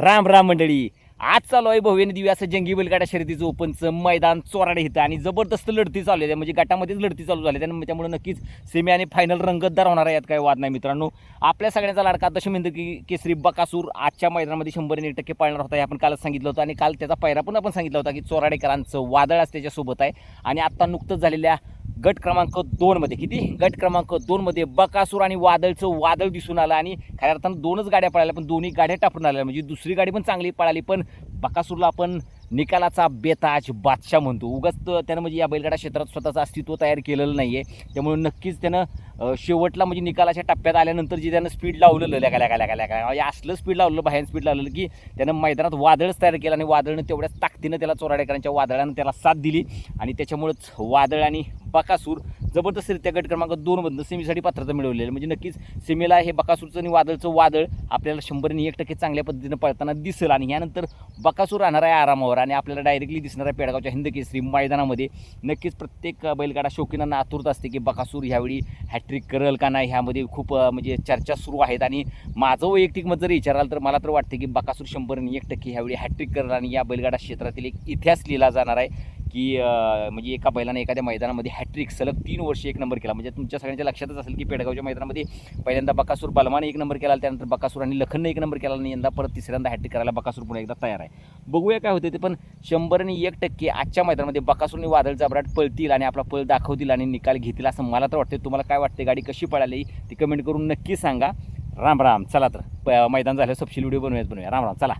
राम राम मंडळी. आज चालू आहे भव्य दिव्या असं जंगी बैलगाडा शर्यतीचं ओपनचं मैदान चोराडे इथं. आणि जबरदस्त लढती चालू आहे. म्हणजे गटामध्येच लढती चालू झाली. त्यामुळे त्यामुळे नक्कीच सेमी आणि फायनल रंगतदार होणार आहे यात काही वाद नाही मित्रांनो. आपल्या सगळ्यांचा लाडका दशमिंद की केसरी बकासूर आजच्या मैदानामध्ये शंभर एक टक्के पाळणार होता. हे आपण कालच सांगितलं होतं. आणि काल त्याचा पायरा पण आपण सांगितला होता की चोराडेकरांचं वादळ आज त्याच्यासोबत आहे. आणि आत्ता नुकतंच झालेल्या गट क्रमांक दोनमध्ये किती? गट क्रमांक दोनमध्ये बकासूर आणि वादळचं वादळ दिसून आलं आणि खऱ्या अर्थानं दोनच गाड्या पळाल्या पण दोन्ही गाड्या टापून आल्या. म्हणजे दुसरी गाडी पण चांगली पळाली पण बकासूरला आपण निकालाचा बेताज बादशाह म्हणतो. उगाच त्यानं म्हणजे या बैलगाडा क्षेत्रात स्वतःचं अस्तित्व तयार केलेलं नाही आहे त्यामुळे नक्कीच त्यानं शेवटला म्हणजे निकालाच्या टप्प्यात आल्यानंतर जे त्यानं स्पीड लावलेलं लॅका लॅका लॅका लॅका असलं स्पीड लावलं बाहेर स्पीड लावलेलं की त्यानं मैदानात वादळच तयार केलं आणि वादळनं तेवढ्याच ताकदीनं त्याला चोराडेकरांच्या वादळानं त्याला साथ दिली. आणि त्याच्यामुळंच वादळ आणि बकासूर जबरदस्तरित्या गट क्रमांक दोनमधनं सेमीसाठी पात्रता मिळवलेलं म्हणजे नक्कीच सेमीला हे बकासूरचं आणि वादळचं वादळ आपल्याला शंभरने एक टक्के चांगल्या पद्धतीनं पळताना दिसेल. आणि यानंतर बकासूर राहणार आहे आरामावर आणि आपल्याला डायरेक्टली दिसणार आहे पेडगावच्या हिंदकेसरी मैदानामध्ये. नक्कीच प्रत्येक बैलगाडा शौकीनांना आतुरता असते की बकासूर ह्यावेळी हॅट्रिक करल का नाही ह्यामध्ये खूप म्हणजे चर्चा सुरू आहेत. आणि माझं वैयक्तिक मत जर विचाराल तर मला तर वाटतं की बकासूर शंभरने एक टक्के ह्यावेळी हॅट्रिक करल आणि या बैलगाडा क्षेत्रातील एक इतिहास लिहिला जाणार आहे. की म्हणजे एका बैलाने एखाद्या मैदानामध्ये हॅट्रिक सलग तीन वर्ष एक नंबर केला. म्हणजे तुमच्या सगळ्यांच्या लक्षातच असेल की पेडगावच्या मैदानामध्ये पहिल्यांदा बकासूर बलमाने एक नंबर केला त्यानंतर बकासूर आणि लखनने एक नंबर केला आणि यंदा परत तिसऱ्यांदा हॅट्रिक करायला बकासूर पुन्हा एकदा तयार आहे. बघूया काय होते ते पण शंभर आणि एक टक्के आजच्या मैदानामध्ये बकासूरने वादळ जाबराट पळतील आणि आपला पळ दाखवतील आणि निकाल घेतील असं मला तर वाटते तुम्हाला काय वाटते गाडी कशी पळाली? ती कमेंट करून नक्की सांगा. राम राम. चला तर प- मैदान झालं सपशील व्हिडिओ बनवूयात बनवूया. राम राम. चला.